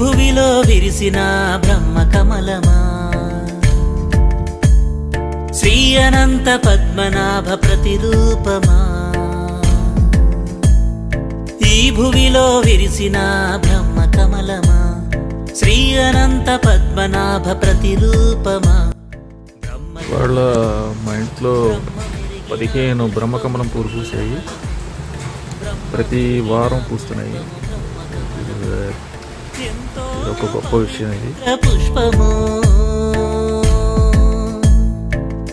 భువిలో విరిసిన బ్రహ్మ కమలమా శ్రీ అనంత పద్మనాభ ప్రతిరూపమా? ఈ భువిలో విరిసిన బ్రహ్మ కమలమా శ్రీ అనంత పద్మనాభ ప్రతిరూపమా? వాళ్ళ మా ఇంట్లో పదిహేను బ్రహ్మకమలం పూలు పూసాయి ప్రతి వారం పూస్తున్నాయి. ఒక గొప్ప విషయం ఇది పుష్పము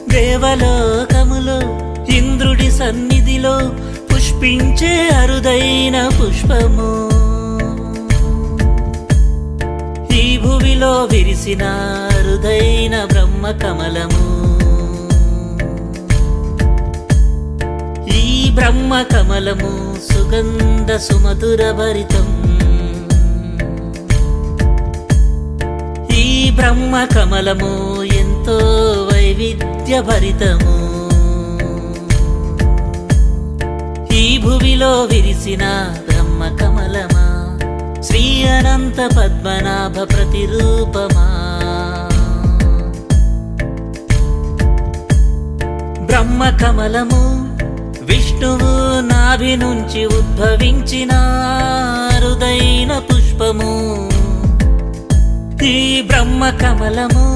దేవలోకములో ఇంద్రుడి సన్నిధిలో పుష్పించే అరుదైన పుష్పము. ఈ భువిలో విరిసిన అరుదైన బ్రహ్మ కమలము. ఈ బ్రహ్మ కమలము సుగంధ సుమధుర భరితం. బ్రహ్మ కమలము ఎంతో వైవిధ్య భరితము ఈ భువిలో విరిసిన బ్రహ్మ కమలమా శ్రీ అనంత పద్మనాభ ప్రతిరూపమా? బ్రహ్మ కమలము విష్ణువు నాభి నుంచి ఉద్భవించిన శ్రీ ఈ బ్రహ్మ కమలము.